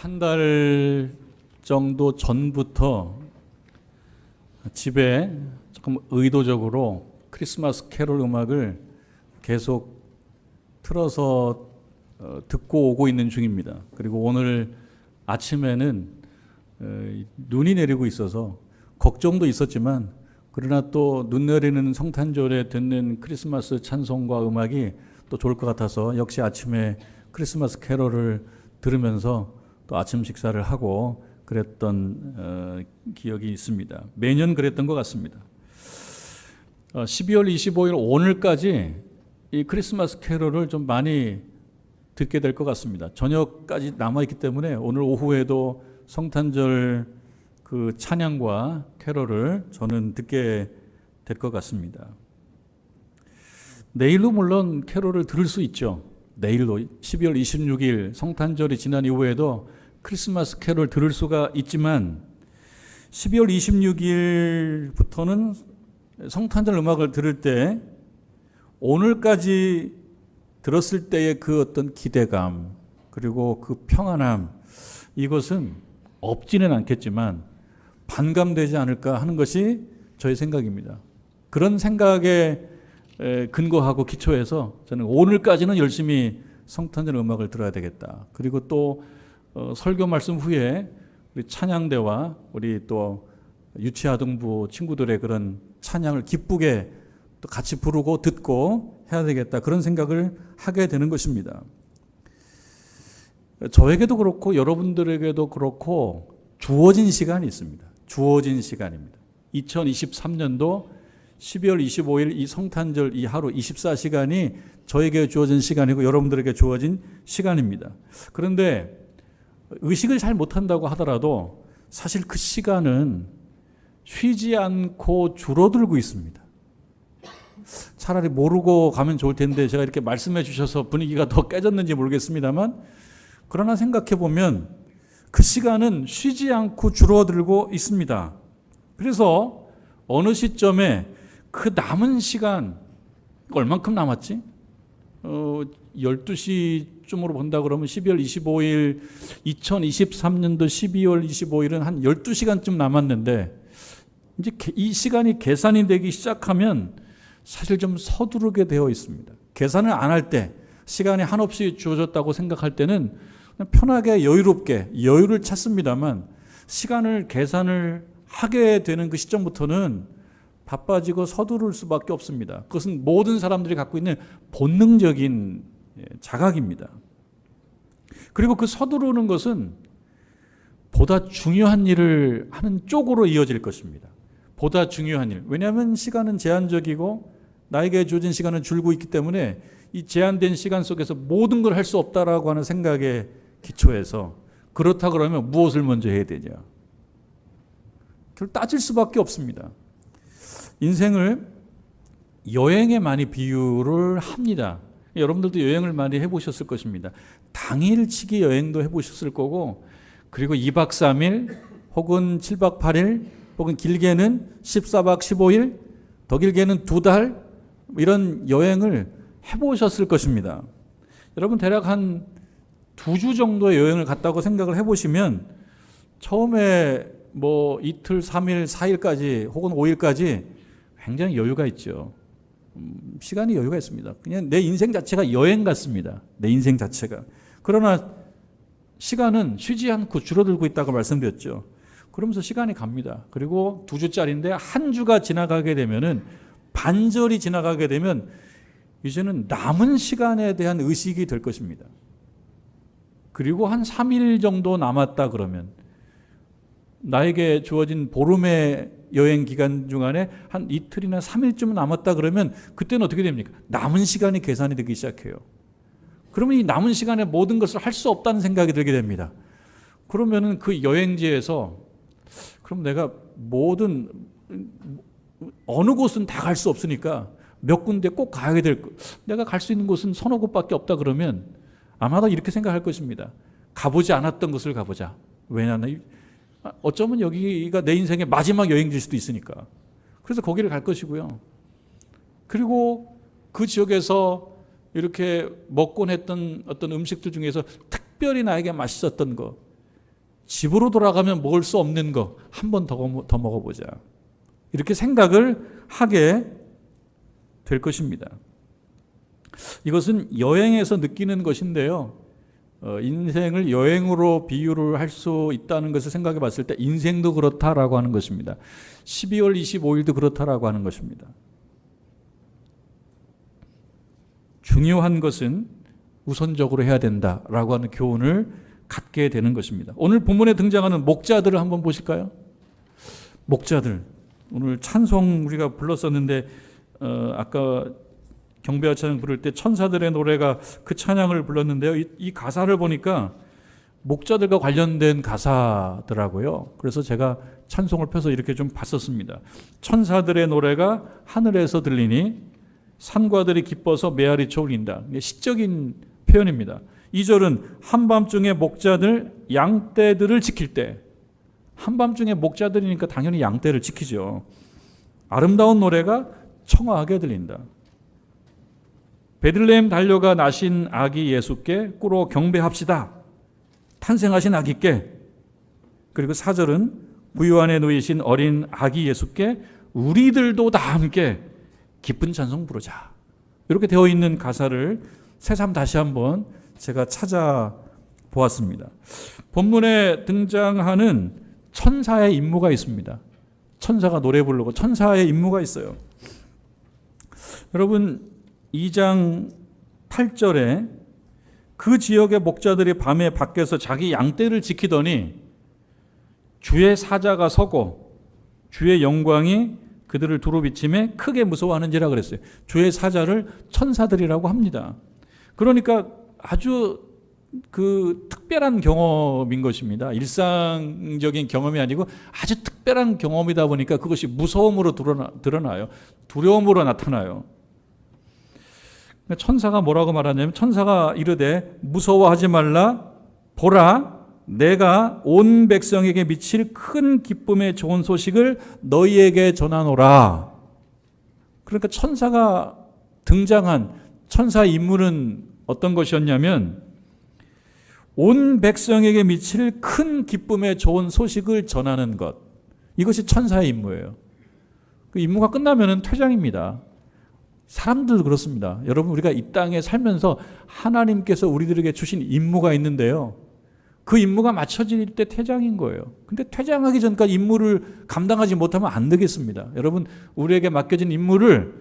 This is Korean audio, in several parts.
한 달 정도 전부터 집에 조금 의도적으로 크리스마스 캐롤 음악을 계속 틀어서 어, 듣고 오고 있는 중입니다. 그리고 오늘 아침에는 어, 눈이 내리고 있어서 걱정도 있었지만 그러나 또 눈 내리는 성탄절에 듣는 크리스마스 찬송과 음악이 또 좋을 것 같아서 역시 아침에 크리스마스 캐롤을 들으면서 또 아침 식사를 하고 그랬던 어, 기억이 있습니다. 매년 그랬던 것 같습니다. 어, 12월 25일 오늘까지 이 크리스마스 캐롤을 좀 많이 듣게 될 것 같습니다. 저녁까지 남아 있기 때문에 오늘 오후에도 성탄절 그 찬양과 캐롤을 저는 듣게 될 것 같습니다. 내일도 물론 캐롤을 들을 수 있죠. 내일도 12월 26일 성탄절이 지난 이후에도 크리스마스 캐롤 들을 수가 있지만 12월 26일부터는 성탄절 음악을 들을 때 오늘까지 들었을 때의 그 어떤 기대감 그리고 그 평안함 이것은 없지는 않겠지만 반감되지 않을까 하는 것이 저의 생각입니다. 그런 생각에 에, 근거하고 기초해서 저는 오늘까지는 열심히 성탄절 음악을 들어야 되겠다. 그리고 또 어, 설교 말씀 후에 우리 찬양대와 우리 또 유치아동부 친구들의 그런 찬양을 기쁘게 또 같이 부르고 듣고 해야 되겠다. 그런 생각을 하게 되는 것입니다. 저에게도 그렇고 여러분들에게도 그렇고 주어진 시간이 있습니다. 주어진 시간입니다. 2023년도 12월 25일 이 성탄절 이 하루 24시간이 저에게 주어진 시간이고 여러분들에게 주어진 시간입니다. 그런데 의식을 잘 못한다고 하더라도 사실 그 시간은 쉬지 않고 줄어들고 있습니다. 차라리 모르고 가면 좋을 텐데 제가 이렇게 말씀해 주셔서 분위기가 더 깨졌는지 모르겠습니다만 그러나 생각해 보면 그 시간은 쉬지 않고 줄어들고 있습니다. 그래서 어느 시점에 그 남은 시간 얼만큼 남았지? 어, 12시 쯤으로 본다 그러면 12월 25일 2023년도 12월 25일은 한 12시간쯤 남았는데 이제 이 시간이 계산이 되기 시작하면 사실 좀 서두르게 되어 있습니다. 계산을 안 할 때 시간이 한없이 주어졌다고 생각할 때는 편하게 여유롭게 여유를 찾습니다만 시간을 계산을 하게 되는 그 시점부터는 바빠지고 서두를 수밖에 없습니다. 그것은 모든 사람들이 갖고 있는 본능적인 예, 자각입니다. 그리고 그 서두르는 것은 보다 중요한 일을 하는 쪽으로 이어질 것입니다. 보다 중요한 일. 왜냐하면 시간은 제한적이고 나에게 주어진 시간은 줄고 있기 때문에 이 제한된 시간 속에서 모든 걸 할 수 없다라고 하는 생각에 기초해서 그렇다 그러면 무엇을 먼저 해야 되냐? 그걸 따질 수밖에 없습니다. 인생을 여행에 많이 비유를 합니다. 여러분들도 여행을 많이 해보셨을 것입니다. 당일치기 여행도 해보셨을 거고, 그리고 2박 3일, 혹은 7박 8일, 혹은 길게는 14박 15일, 더 길게는 두 달, 이런 여행을 해보셨을 것입니다. 여러분, 대략 한 두 주 정도의 여행을 갔다고 생각을 해보시면, 처음에 뭐 이틀, 3일, 4일까지, 혹은 5일까지 굉장히 여유가 있죠. 음, 시간이 여유가 있습니다. 그냥 내 인생 자체가 여행 같습니다. 내 인생 자체가. 그러나 시간은 쉬지 않고 줄어들고 있다고 말씀드렸죠. 그러면서 시간이 갑니다. 그리고 두 주짜리인데 한 주가 지나가게 되면은 반절이 지나가게 되면 이제는 남은 시간에 대한 의식이 될 것입니다. 그리고 한 3일 정도 남았다 그러면 나에게 주어진 보름의 여행 기간 중간에 한 이틀이나 3일쯤 남았다 그러면 그때는 어떻게 됩니까? 남은 시간이 계산이 되기 시작해요. 그러면 이 남은 시간에 모든 것을 할 수 없다는 생각이 들게 됩니다. 그러면은 그 여행지에서 그럼 내가 모든 어느 곳은 다 갈 수 없으니까 몇 군데 꼭 가야 될 내가 갈 수 있는 곳은 서너 곳밖에 없다 그러면 아마도 이렇게 생각할 것입니다. 가보지 않았던 곳을 가보자. 왜냐하면 어쩌면 여기가 내 인생의 마지막 여행지일 수도 있으니까. 그래서 거기를 갈 것이고요. 그리고 그 지역에서 이렇게 먹곤 했던 어떤 음식들 중에서 특별히 나에게 맛있었던 것, 집으로 돌아가면 먹을 수 없는 거 한번더더 먹어보자. 이렇게 생각을 하게 될 것입니다. 이것은 여행에서 느끼는 것인데요. 어, 인생을 여행으로 비유를 할 수 있다는 것을 생각해 봤을 때 인생도 그렇다라고 하는 것입니다. 12월 25일도 그렇다라고 하는 것입니다. 중요한 것은 우선적으로 해야 된다라고 하는 교훈을 갖게 되는 것입니다. 오늘 본문에 등장하는 목자들을 한번 보실까요? 목자들. 오늘 찬송 우리가 불렀었는데 어, 아까 경배와 찬양 부를 때 천사들의 노래가 그 찬양을 불렀는데요. 이, 이 가사를 보니까 목자들과 관련된 가사더라고요. 그래서 제가 찬송을 펴서 이렇게 좀 봤었습니다. 천사들의 노래가 하늘에서 들리니 산과들이 기뻐서 메아리 쳐 울린다. 이게 시적인 표현입니다. 2절은 한밤중에 목자들 양떼들을 지킬 때 한밤중에 목자들이니까 당연히 양떼를 지키죠. 아름다운 노래가 청아하게 들린다. 베들레헴 달려가 나신 아기 예수께 꿇어 경배합시다. 탄생하신 아기께 그리고 사절은 부유 안에 놓이신 어린 아기 예수께 우리들도 다 함께 기쁜 찬송 부르자. 이렇게 되어 있는 가사를 새삼 다시 한번 제가 찾아 보았습니다. 본문에 등장하는 천사의 임무가 있습니다. 천사가 노래 부르고 천사의 임무가 있어요. 여러분 2장 8절에 그 지역의 목자들이 밤에 밖에서 자기 양떼를 지키더니 주의 사자가 서고 주의 영광이 그들을 두루 비침에 크게 무서워하는지라 그랬어요. 주의 사자를 천사들이라고 합니다. 그러니까 아주 그 특별한 경험인 것입니다. 일상적인 경험이 아니고 아주 특별한 경험이다 보니까 그것이 무서움으로 드러나, 드러나요. 두려움으로 나타나요. 천사가 뭐라고 말하냐면 천사가 이르되 무서워하지 말라 보라 내가 온 백성에게 미칠 큰 기쁨의 좋은 소식을 너희에게 전하노라. 그러니까 천사가 등장한 천사 임무는 어떤 것이었냐면 온 백성에게 미칠 큰 기쁨의 좋은 소식을 전하는 것. 이것이 천사의 임무예요. 그 임무가 끝나면 퇴장입니다. 사람들도 그렇습니다. 여러분, 우리가 이 땅에 살면서 하나님께서 우리들에게 주신 임무가 있는데요. 그 임무가 맞춰질 때 퇴장인 거예요. 근데 퇴장하기 전까지 임무를 감당하지 못하면 안 되겠습니다. 여러분, 우리에게 맡겨진 임무를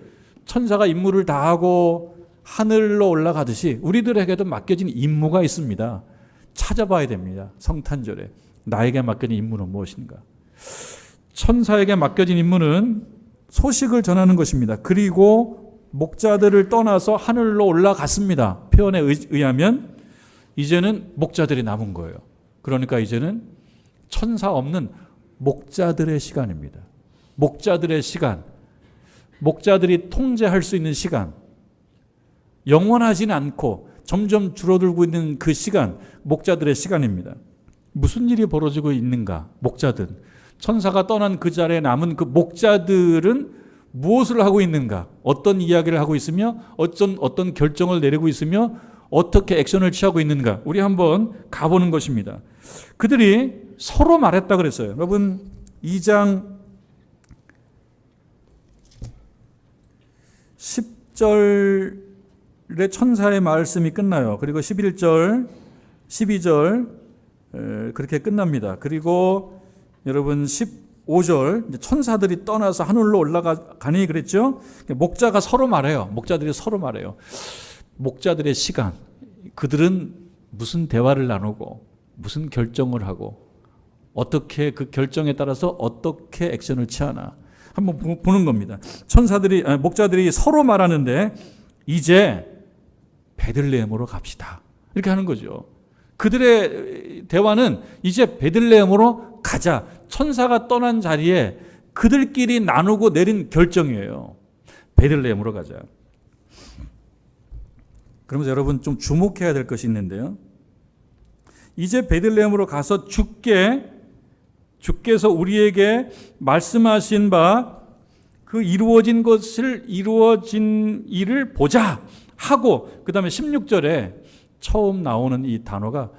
천사가 임무를 다하고 하늘로 올라가듯이 우리들에게도 맡겨진 임무가 있습니다. 찾아봐야 됩니다. 성탄절에. 나에게 맡겨진 임무는 무엇인가? 천사에게 맡겨진 임무는 소식을 전하는 것입니다. 그리고 목자들을 떠나서 하늘로 올라갔습니다. 표현에 의하면 이제는 목자들이 남은 거예요. 그러니까 이제는 천사 없는 목자들의 시간입니다. 목자들의 시간. 목자들이 통제할 수 있는 시간. 영원하지는 않고 점점 줄어들고 있는 그 시간, 목자들의 시간입니다. 무슨 일이 벌어지고 있는가? 목자들. 천사가 떠난 그 자리에 남은 그 목자들은 무엇을 하고 있는가? 어떤 이야기를 하고 있으며 어떤 어떤 결정을 내리고 있으며 어떻게 액션을 취하고 있는가? 우리 한번 가보는 것입니다. 그들이 서로 말했다 그랬어요. 여러분 2장 10절의 천사의 말씀이 끝나요. 그리고 11절, 12절 그렇게 끝납니다. 그리고 여러분 10 5절 천사들이 떠나서 하늘로 올라가니 그랬죠. 목자가 서로 말해요. 목자들이 서로 말해요. 목자들의 시간. 그들은 무슨 대화를 나누고 무슨 결정을 하고 어떻게 그 결정에 따라서 어떻게 액션을 취하나 한번 보는 겁니다. 천사들이 아니, 목자들이 서로 말하는데 이제 베들레헴으로 갑시다. 이렇게 하는 거죠. 그들의 대화는 이제 베들레헴으로 가자. 천사가 떠난 자리에 그들끼리 나누고 내린 결정이에요. 베들레헴으로 가자. 그러면서 여러분 좀 주목해야 될 것이 있는데요. 이제 베들레헴으로 가서 주께 주께서 우리에게 말씀하신 바 그 이루어진 것을 이루어진 일을 보자 하고 그다음에 16절에 처음 나오는 이 단어가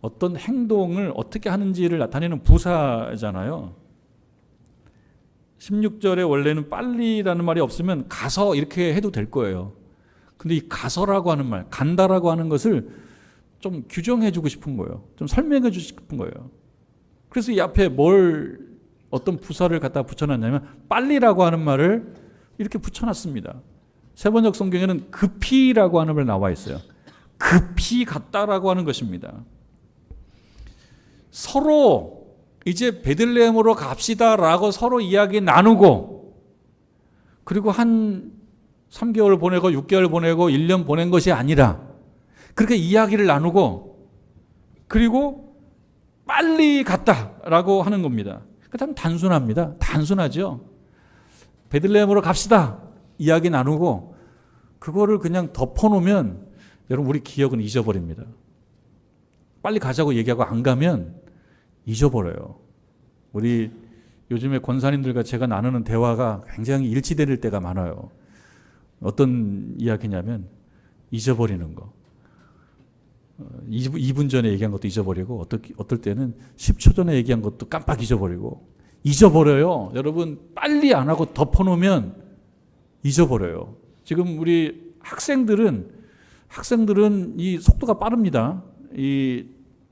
어떤 행동을 어떻게 하는지를 나타내는 부사잖아요. 16절에 원래는 빨리라는 말이 없으면 가서 이렇게 해도 될 거예요. 근데 이 가서라고 하는 말, 간다라고 하는 것을 좀 규정해 주고 싶은 거예요. 좀 설명해 주고 싶은 거예요. 그래서 이 앞에 뭘 어떤 부사를 갖다 붙여놨냐면 빨리라고 하는 말을 이렇게 붙여놨습니다. 세번역 성경에는 급히라고 하는 말 나와 있어요. 급히 갔다라고 하는 것입니다. 서로 이제 베들레헴으로 갑시다라고 서로 이야기 나누고 그리고 한 3개월 보내고 6개월 보내고 1년 보낸 것이 아니라 그렇게 이야기를 나누고 그리고 빨리 갔다라고 하는 겁니다. 그다음 단순합니다. 단순하죠. 베들레헴으로 갑시다. 이야기 나누고 그거를 그냥 덮어 놓으면 여러분 우리 기억은 잊어버립니다. 빨리 가자고 얘기하고 안 가면 잊어버려요. 우리 요즘에 권사님들과 제가 나누는 대화가 굉장히 일치될 때가 많아요. 어떤 이야기냐면 잊어버리는 거. 2분 전에 얘기한 것도 잊어버리고 어떨 때는 10초 전에 얘기한 것도 깜빡 잊어버리고 잊어버려요. 여러분 빨리 안 하고 덮어놓으면 잊어버려요. 지금 우리 학생들은 학생들은 이 속도가 빠릅니다. 이,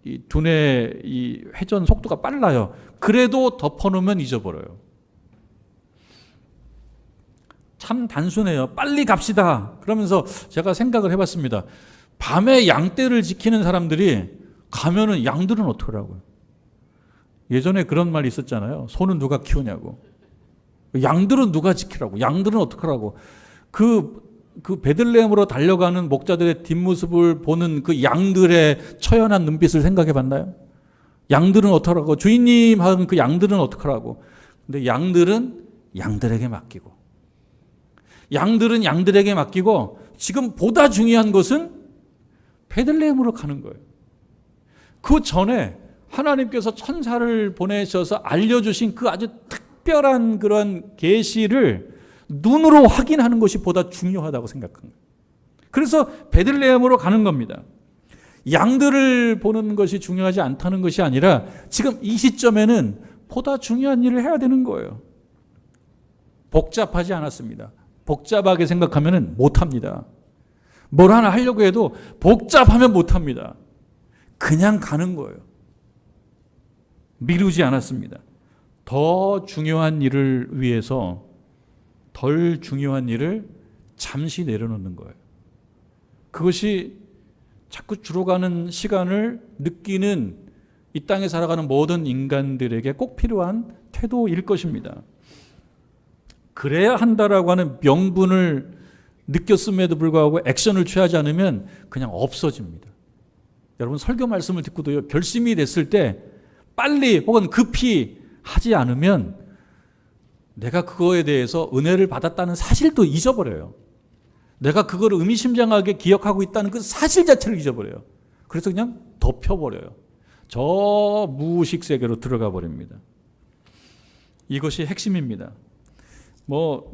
이 두뇌 이 회전 속도가 빨라요. 그래도 덮어놓으면 잊어버려요. 참 단순해요. 빨리 갑시다. 그러면서 제가 생각을 해봤습니다. 밤에 양떼를 지키는 사람들이 가면은 양들은 어떡하라고요? 예전에 그런 말이 있었잖아요. 소는 누가 키우냐고. 양들은 누가 지키라고. 양들은 어떡하라고. 그, 그 베들레헴으로 달려가는 목자들의 뒷모습을 보는 그 양들의 처연한 눈빛을 생각해 봤나요? 양들은 어떡하라고. 주인님 하는 그 양들은 어떡하라고. 근데 양들은 양들에게 맡기고. 양들은 양들에게 맡기고 지금 보다 중요한 것은 베들레헴으로 가는 거예요. 그 전에 하나님께서 천사를 보내셔서 알려주신 그 아주 특별한 그런 계시를 눈으로 확인하는 것이 보다 중요하다고 생각한 거예요. 그래서 베들레헴으로 가는 겁니다. 양들을 보는 것이 중요하지 않다는 것이 아니라 지금 이 시점에는 보다 중요한 일을 해야 되는 거예요. 복잡하지 않았습니다. 복잡하게 생각하면 못합니다. 뭘 하나 하려고 해도 복잡하면 못합니다. 그냥 가는 거예요. 미루지 않았습니다. 더 중요한 일을 위해서 덜 중요한 일을 잠시 내려놓는 거예요. 그것이 자꾸 줄어가는 시간을 느끼는 이 땅에 살아가는 모든 인간들에게 꼭 필요한 태도일 것입니다. 그래야 한다라고 하는 명분을 느꼈음에도 불구하고 액션을 취하지 않으면 그냥 없어집니다. 여러분 설교 말씀을 듣고도 결심이 됐을 때 빨리 혹은 급히 하지 않으면 내가 그거에 대해서 은혜를 받았다는 사실도 잊어버려요. 내가 그걸 의미심장하게 기억하고 있다는 그 사실 자체를 잊어버려요. 그래서 그냥 덮여버려요. 저 무의식 세계로 들어가 버립니다. 이것이 핵심입니다. 뭐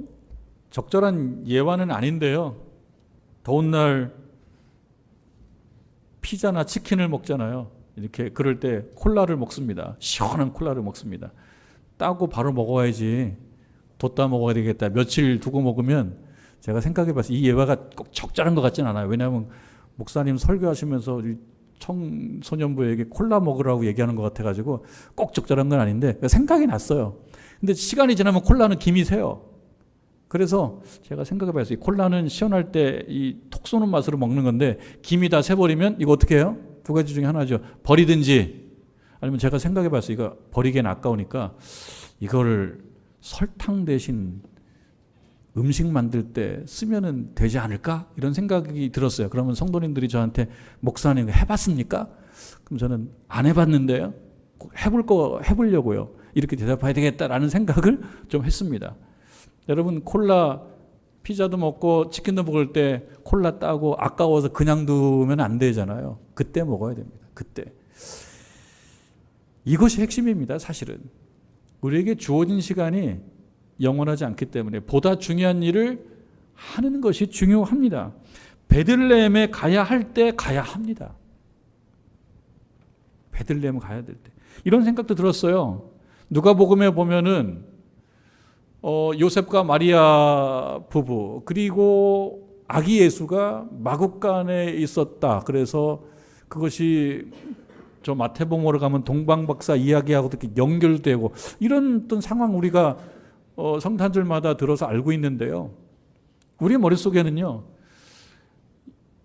적절한 예화는 아닌데요. 더운 날 피자나 치킨을 먹잖아요. 이렇게 그럴 때 콜라를 먹습니다. 시원한 콜라를 먹습니다. 따고 바로 먹어야지. 뒀다 먹어야 되겠다. 며칠 두고 먹으면 제가 생각해 봤어요. 이 예화가 꼭 적절한 것 같진 않아요. 왜냐하면 목사님 설교하시면서 청소년부에게 콜라 먹으라고 얘기하는 것 같아가지고 꼭 적절한 건 아닌데 생각이 났어요. 근데 시간이 지나면 콜라는 김이 새요. 그래서 제가 생각해 봤어요. 콜라는 시원할 때 이 톡 쏘는 맛으로 먹는 건데 김이 다 새버리면 이거 어떻게 해요? 두 가지 중에 하나죠. 버리든지 아니면 제가 생각해 봤어요. 이거 버리기엔 아까우니까 이거를 설탕 대신 음식 만들 때 쓰면은 되지 않을까? 이런 생각이 들었어요. 그러면 성도님들이 저한테 목사님 해봤습니까? 그럼 저는 안 해봤는데요. 해볼 거 해보려고요. 이렇게 대답해야 되겠다라는 생각을 좀 했습니다. 여러분 콜라 피자도 먹고 치킨도 먹을 때 콜라 따고 아까워서 그냥 두면 안 되잖아요. 그때 먹어야 됩니다. 그때. 이것이 핵심입니다. 사실은. 우리에게 주어진 시간이 영원하지 않기 때문에 보다 중요한 일을 하는 것이 중요합니다. 베들레헴에 가야 할 때 가야 합니다. 베들레헴 가야 될 때. 이런 생각도 들었어요. 누가복음에 보면은 어, 요셉과 마리아 부부 그리고 아기 예수가 마국간에 있었다. 그래서 그것이 저 마태복음으로 가면 동방박사 이야기하고도 이렇게 연결되고 이런 어떤 상황 우리가 어, 성탄절마다 들어서 알고 있는데요. 우리 머릿속에는요.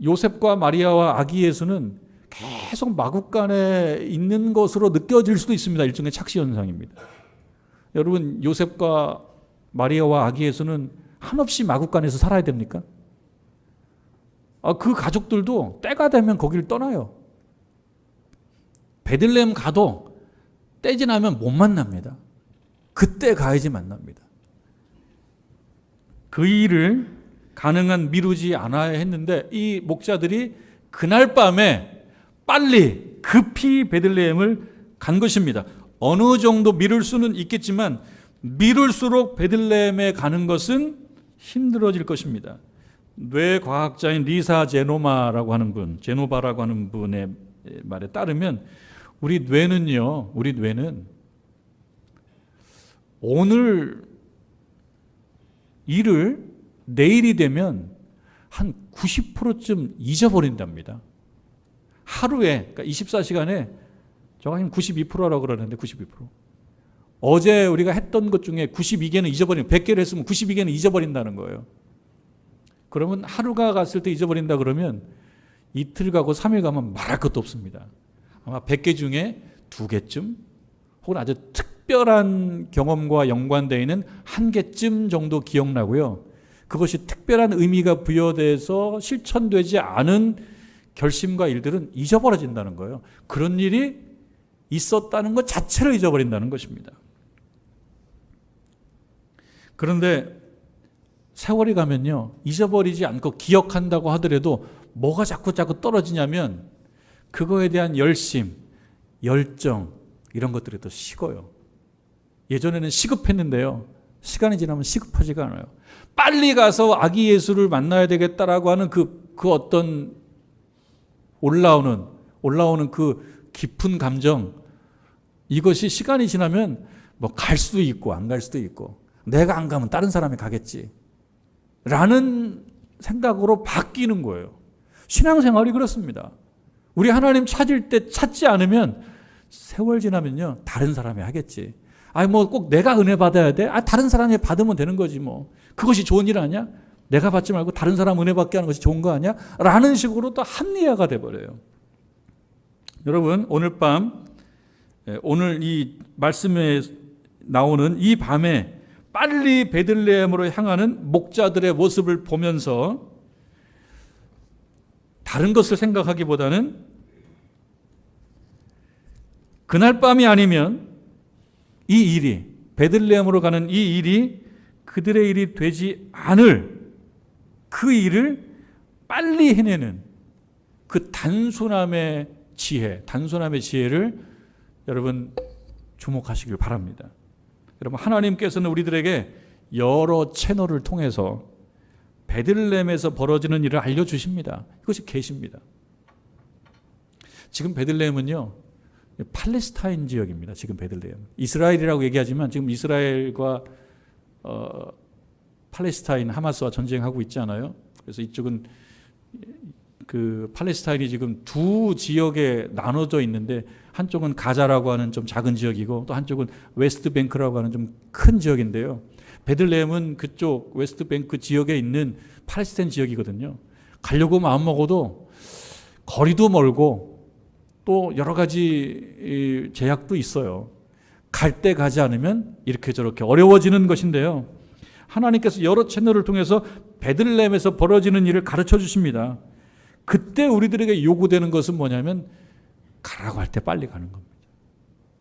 요셉과 마리아와 아기 예수는 계속 마국간에 있는 것으로 느껴질 수도 있습니다. 일종의 착시 현상입니다. 여러분 요셉과 마리아와 아기 예수는 한없이 마국간에서 살아야 됩니까? 아, 그 가족들도 때가 되면 거기를 떠나요. 베들레헴 가도 때 지나면 못 만납니다. 그때 가야지 만납니다. 그 일을 가능한 미루지 않아야 했는데 이 목자들이 그날 밤에 빨리 급히 베들레헴을 간 것입니다. 어느 정도 미룰 수는 있겠지만 미룰수록 베들레헴에 가는 것은 힘들어질 것입니다. 뇌과학자인 리사 제노마라고 하는 분, 제노바라고 하는 분의 말에 따르면 우리 뇌는요, 우리 뇌는 오늘 일을 내일이 되면 한 90%쯤 잊어버린답니다. 하루에, 그러니까 24시간에 저가 한 92%라고 그러는데 92%. 어제 우리가 했던 것 중에 92개는 잊어버리는 100개를 했으면 92개는 잊어버린다는 거예요. 그러면 하루가 갔을 때 잊어버린다 그러면 이틀 가고 3일 가면 말할 것도 없습니다. 아마 100개 중에 2개쯤 혹은 아주 특별한 경험과 연관되어 있는 한 개쯤 정도 기억나고요. 그것이 특별한 의미가 부여돼서 실천되지 않은 결심과 일들은 잊어버려진다는 거예요. 그런 일이 있었다는 것 자체를 잊어버린다는 것입니다. 그런데 세월이 가면요. 잊어버리지 않고 기억한다고 하더라도 뭐가 자꾸 자꾸 떨어지냐면 그거에 대한 열심, 열정 이런 것들이 더 식어요. 예전에는 시급했는데요. 시간이 지나면 시급하지가 않아요. 빨리 가서 아기 예수를 만나야 되겠다라고 하는 그, 그 어떤 올라오는, 올라오는 그 깊은 감정, 이것이 시간이 지나면 뭐 갈 수도 있고 안 갈 수도 있고 내가 안 가면 다른 사람이 가겠지. 라는 생각으로 바뀌는 거예요. 신앙생활이 그렇습니다. 우리 하나님 찾을 때 찾지 않으면 세월 지나면요. 다른 사람이 하겠지. 아니 뭐 꼭 내가 은혜 받아야 돼? 아 다른 사람이 받으면 되는 거지 뭐. 그것이 좋은 일 아니야? 내가 받지 말고 다른 사람 은혜 받게 하는 것이 좋은 거 아니야? 라는 식으로 또 합리화가 돼 버려요. 여러분 오늘 밤 예, 오늘 이 말씀에 나오는 이 밤에 빨리 베들레헴으로 향하는 목자들의 모습을 보면서 다른 것을 생각하기보다는 그날 밤이 아니면 이 일이 베들레헴으로 가는 이 일이 그들의 일이 되지 않을 그 일을 빨리 해내는 그 단순함의 지혜, 단순함의 지혜를 여러분 주목하시길 바랍니다. 여러분 하나님께서는 우리들에게 여러 채널을 통해서 베들레헴에서 벌어지는 일을 알려 주십니다. 이것이 계십니다. 지금 베들레헴은요. 팔레스타인 지역입니다. 지금 베들레헴. 이스라엘이라고 얘기하지만 지금 이스라엘과 어, 팔레스타인 하마스와 전쟁하고 있지 않아요? 그래서 이쪽은 그 팔레스타인이 지금 두 지역에 나눠져 있는데 한쪽은 가자라고 하는 좀 작은 지역이고 또 한쪽은 웨스트뱅크라고 하는 좀 큰 지역인데요. 베들레헴은 그쪽 웨스트뱅크 지역에 있는 팔레스타인 지역이거든요. 가려고 마음 먹어도 거리도 멀고 또 여러 가지 제약도 있어요. 갈 때 가지 않으면 이렇게 저렇게 어려워지는 것인데요. 하나님께서 여러 채널을 통해서 베들레헴에서 벌어지는 일을 가르쳐 주십니다. 그때 우리들에게 요구되는 것은 뭐냐면 가라고 할 때 빨리 가는 겁니다.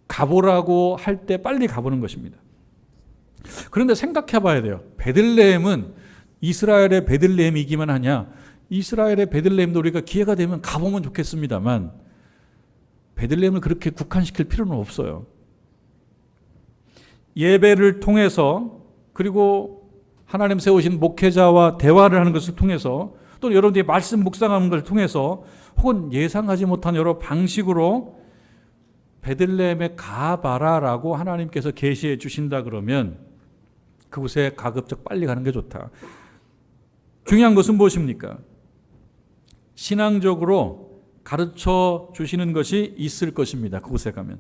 가보라고 할 때 빨리 가보는 것입니다. 그런데 생각해 봐야 돼요. 베들레헴은 이스라엘의 베들레헴이기만 하냐? 이스라엘의 베들레헴도 우리가 기회가 되면 가보면 좋겠습니다만 베들레헴을 그렇게 국한시킬 필요는 없어요. 예배를 통해서 그리고 하나님 세우신 목회자와 대화를 하는 것을 통해서 또 여러분들이 말씀 묵상하는 것을 통해서 혹은 예상하지 못한 여러 방식으로 베들레헴에 가봐라라고 하나님께서 계시해 주신다 그러면 그곳에 가급적 빨리 가는 게 좋다. 중요한 것은 무엇입니까? 신앙적으로 가르쳐 주시는 것이 있을 것입니다. 그곳에 가면.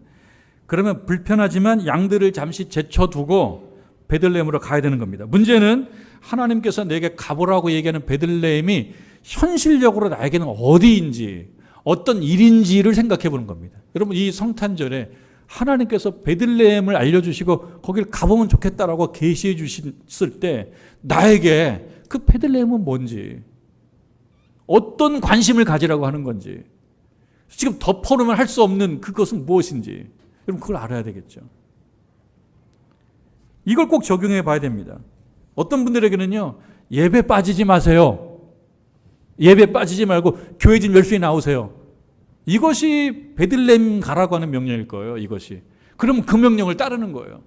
그러면 불편하지만 양들을 잠시 제쳐두고 베들레헴으로 가야 되는 겁니다. 문제는 하나님께서 내게 가보라고 얘기하는 베들레헴이 현실적으로 나에게는 어디인지 어떤 일인지를 생각해 보는 겁니다. 여러분 이 성탄절에 하나님께서 베들레헴을 알려주시고 거기를 가보면 좋겠다라고 계시해 주셨을 때 나에게 그 베들레헴은 뭔지 어떤 관심을 가지라고 하는 건지 지금 덮어놓으면 할 수 없는 그것은 무엇인지 여러분 그걸 알아야 되겠죠. 이걸 꼭 적용해 봐야 됩니다. 어떤 분들에게는요 예배 빠지지 마세요. 예배 빠지지 말고 교회 좀 열심히 나오세요. 이것이 베들렘 가라고 하는 명령일 거예요. 이것이. 그럼 그 명령을 따르는 거예요.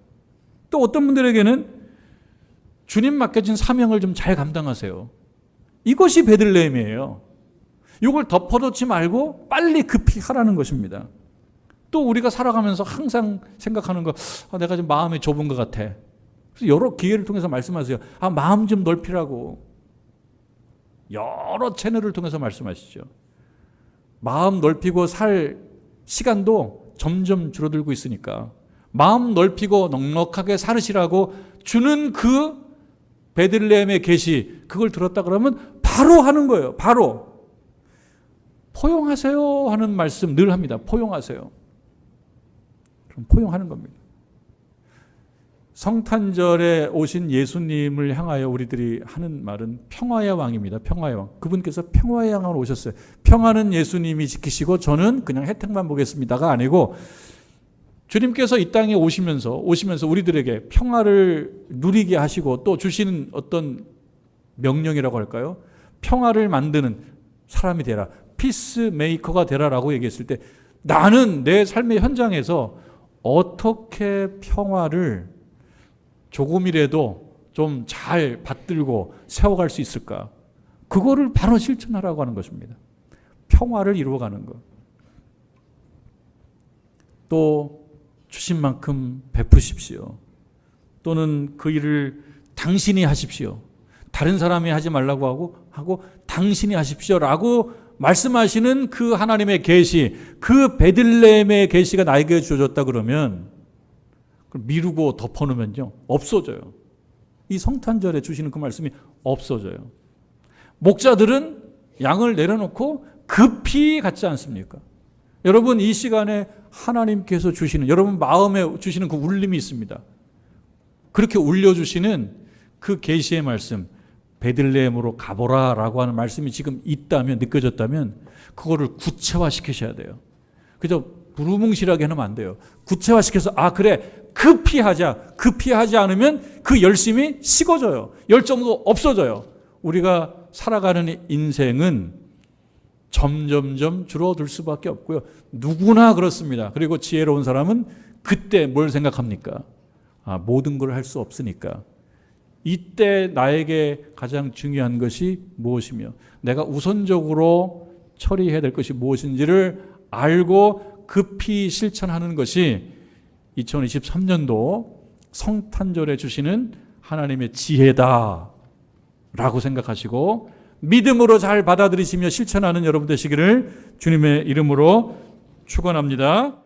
또 어떤 분들에게는 주님 맡겨진 사명을 좀 잘 감당하세요. 이것이 베들레헴이에요. 이걸 덮어놓지 말고 빨리 급히 하라는 것입니다. 또 우리가 살아가면서 항상 생각하는 거, 아, 내가 좀 마음이 좁은 것 같아. 그래서 여러 기회를 통해서 말씀하세요. 아, 마음 좀 넓히라고. 여러 채널을 통해서 말씀하시죠. 마음 넓히고 살 시간도 점점 줄어들고 있으니까 마음 넓히고 넉넉하게 살으시라고 주는 그 베들레헴의 계시 그걸 들었다 그러면 바로 하는 거예요. 바로 포용하세요 하는 말씀 늘 합니다. 포용하세요. 그럼 포용하는 겁니다. 성탄절에 오신 예수님을 향하여 우리들이 하는 말은 평화의 왕입니다. 평화의 왕. 그분께서 평화의 왕으로 오셨어요. 평화는 예수님이 지키시고 저는 그냥 혜택만 보겠습니다가 아니고 주님께서 이 땅에 오시면서 오시면서 우리들에게 평화를 누리게 하시고 또 주시는 어떤 명령이라고 할까요? 평화를 만드는 사람이 되라. 피스 메이커가 되라라고 얘기했을 때 나는 내 삶의 현장에서 어떻게 평화를 조금이라도 좀 잘 받들고 세워갈 수 있을까? 그거를 바로 실천하라고 하는 것입니다. 평화를 이루어가는 것. 또 주신 만큼 베푸십시오. 또는 그 일을 당신이 하십시오. 다른 사람이 하지 말라고 하고 하고 당신이 하십시오라고 말씀하시는 그 하나님의 계시, 그 베들레헴의 계시가 나에게 주어졌다 그러면 미루고 덮어놓으면요 없어져요. 이 성탄절에 주시는 그 말씀이 없어져요. 목자들은 양을 내려놓고 급히 갖지 않습니까? 여러분 이 시간에 하나님께서 주시는 여러분 마음에 주시는 그 울림이 있습니다. 그렇게 울려 주시는 그 계시의 말씀 베들레헴으로 가보라라고 하는 말씀이 지금 있다면 느껴졌다면 그거를 구체화 시키셔야 돼요. 그저 부르뭉실하게 하면 안 돼요. 구체화 시켜서 아 그래 급히 하자. 급히 하지 않으면 그 열심이 식어져요. 열정도 없어져요. 우리가 살아가는 인생은 점점점 줄어들 수밖에 없고요. 누구나 그렇습니다. 그리고 지혜로운 사람은 그때 뭘 생각합니까? 아, 모든 걸 할 수 없으니까. 이때 나에게 가장 중요한 것이 무엇이며 내가 우선적으로 처리해야 될 것이 무엇인지를 알고 급히 실천하는 것이 2023년도 성탄절에 주시는 하나님의 지혜다. 라고 생각하시고 믿음으로 잘 받아들이시며 실천하는 여러분 되시기를 주님의 이름으로 축원합니다.